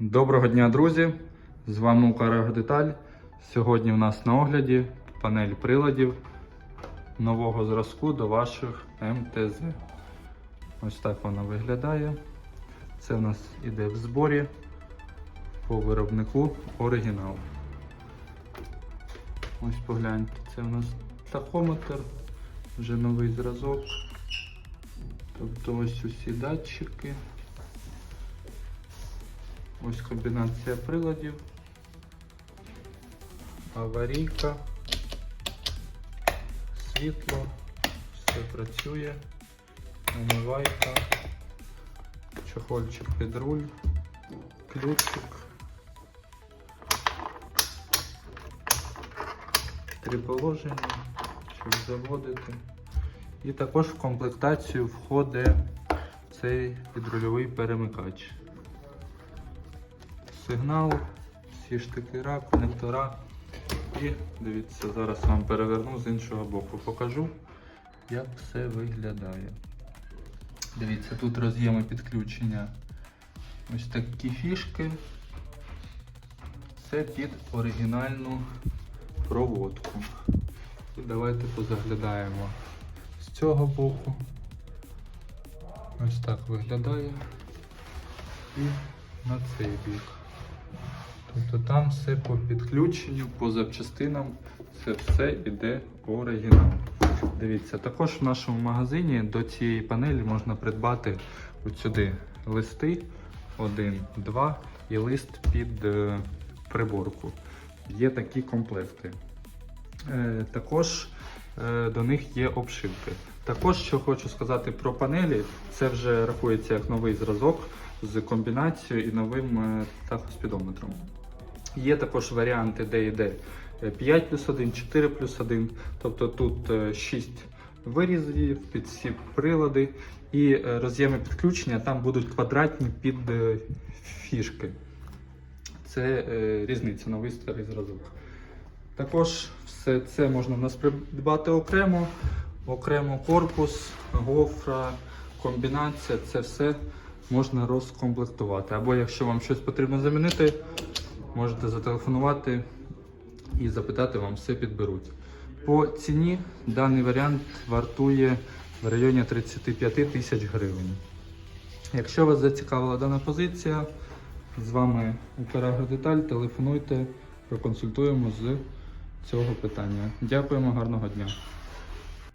Доброго дня, друзі! З вами Ukr Сьогодні у нас на огляді панель приладів нового зразку до ваших МТЗ. Ось так вона виглядає. Це у нас іде в зборі по виробнику оригінал. Ось погляньте, це у нас тахометр, вже новий зразок. Тобто ось усі датчики. Ось комбінація приладів, аварійка, світло, все працює, намивайка, чохольчик під руль, ключик, три положення, щоб заводити. І також в комплектацію входить цей підрульовий перемикач сигнал, всі штикера, конектора. І дивіться, зараз вам переверну з іншого боку. Покажу, як все виглядає. Дивіться, тут роз'єми підключення. Ось такі фішки. Це під оригінальну проводку. І давайте позаглядаємо з цього боку. Ось так виглядає. І на цей бік. Тобто там все по підключенню, по запчастинам, це все йде оригінал. Дивіться, також в нашому магазині до цієї панелі можна придбати от сюди листи 1, 2 і лист під е, приборку. Є такі комплекти. Е, також е, до них є обшивки. Також, що хочу сказати про панелі, це вже рахується як новий зразок з комбінацією і новим е, тахоспідометром. Є також варіанти, де йде 5 плюс 1, 4 плюс 1, тобто тут е, 6 вирізів під всі прилади і е, роз'єми підключення там будуть квадратні під е, фішки. Це е, різниця, новий старий зразок. Також все це можна в нас придбати окремо, окремо корпус, гофра, комбінація, це все можна розкомплектувати. Або якщо вам щось потрібно замінити, можете зателефонувати і запитати, вам все підберуть. По ціні даний варіант вартує в районі 35 тисяч гривень. Якщо вас зацікавила дана позиція, з вами Украгродеталь, телефонуйте, проконсультуємо з цього питання. Дякуємо, гарного дня!